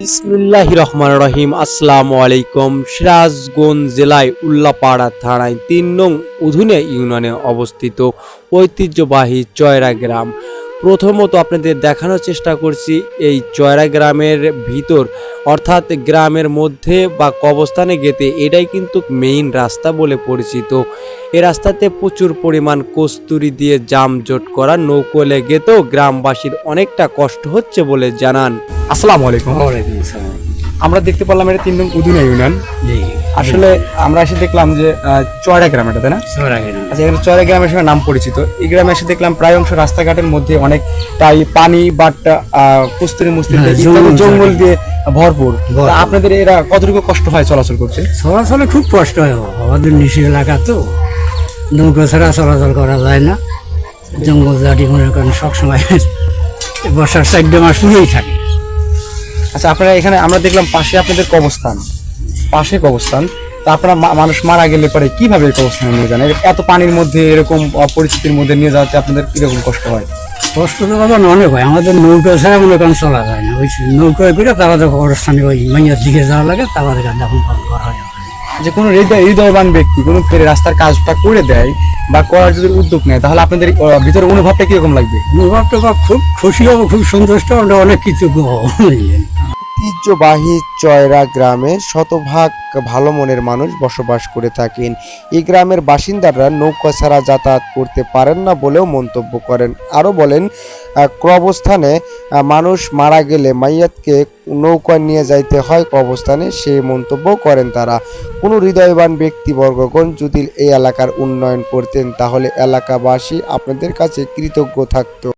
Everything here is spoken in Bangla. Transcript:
বিসমিল্লাহ রহমান রহিম। আসসালামু আলাইকুম। সিরাজগঞ্জ জেলায় উল্লাপাড়া থানায় তিন নং উধুনে ইউনিয়নে অবস্থিত ঐতিহ্যবাহী চয়রা গ্রাম। প্রথমত আপনাদের দেখানোর চেষ্টা করছি এই চয়রা গ্রামের ভিতর অর্থাৎ গ্রামের মধ্যে বা কবস্থানে গেতে এটাই কিন্তু মেইন রাস্তা বলে পরিচিত। এ রাস্তাতে প্রচুর পরিমাণ কস্তুরি দিয়ে জামজট করা নৌকোলে গেতেও গ্রামবাসীর অনেকটা কষ্ট হচ্ছে বলে জানান। আসসালামু আলাইকুম। আমরা দেখতে পারলাম এটা তিন নং উদিনা ইউনিয়ন। আসলে আমরা এসে দেখলাম যে চয়রা গ্রাম এটা তাই না? আচ্ছা এখানে চয়রা গ্রামের সঙ্গে নাম পরিচিত। এই গ্রামে এসে দেখলাম প্রায় অংশ রাস্তাঘাটের মধ্যে অনেকটাই পানি বাট কুস্তুরি মুস্তুরি হ্যাঁ, জঙ্গল দিয়ে ভরপুর। আপনাদের এরা কতটুকু কষ্ট হয় চলাচল করছে চলাচলে খুব কষ্ট হয়। আমাদের নিচু এলাকা তো নৌকা ছাড়া চলাচল করা যায় না। জঙ্গল জাটি মনে করেন সবসময় বর্ষার সাইড মাস শুয়েই থাকে। আচ্ছা আপনারা এখানে আমরা দেখলাম পাশে আপনাদের কবস্থান পাশে কবস্থান তা আপনারা মানুষ মারা গেলে পরে কীভাবে কবস্থানে নিয়ে যান? এত পানির মধ্যে, এরকম পরিস্থিতির মধ্যে নিয়ে যাওয়াতে আপনাদের কীরকম কষ্ট হয়? কষ্ট তো কথা অনেক হয়। আমাদের নৌকা ছাড়া মনে করেন চলা যায় না ওই নৌকায় করে তারা যখন অবস্থানে ওই মাইয়ার দিকে যাওয়া লাগে, তারা দাফন পালন করা হয়। যে কোনো হৃদয় হৃদয়বান ব্যক্তি কোনো রাস্তার কাজটা করে দেয় বা করার যদি উদ্যোগ নেয়, তাহলে আপনাদের ভিতরে অনুভবটা কীরকম লাগবে অনুভবটা খুব খুশি হব, খুব সন্তুষ্ট আমরা অনেক কিছু। ঐতিহ্যবাহী চয়রা গ্রামে শতভাগ ভালো মনের মানুষ বসবাস করে থাকেন। এই গ্রামের বাসিন্দারা নৌকা ছাড়া যাতায়াত করতে পারেন না বলেও মন্তব্য করেন। আরও বলেন আহ, কবস্থানে মানুষ মারা গেলে মাইয়াতকে নৌকা নিয়ে যাইতে হয় কবস্থানে সে মন্তব্য করেন তারা। কোনো হৃদয়বান ব্যক্তিবর্গগণ যদি এই এলাকার উন্নয়ন করতেন তাহলে এলাকাবাসী আপনাদের কাছে কৃতজ্ঞ থাকতো।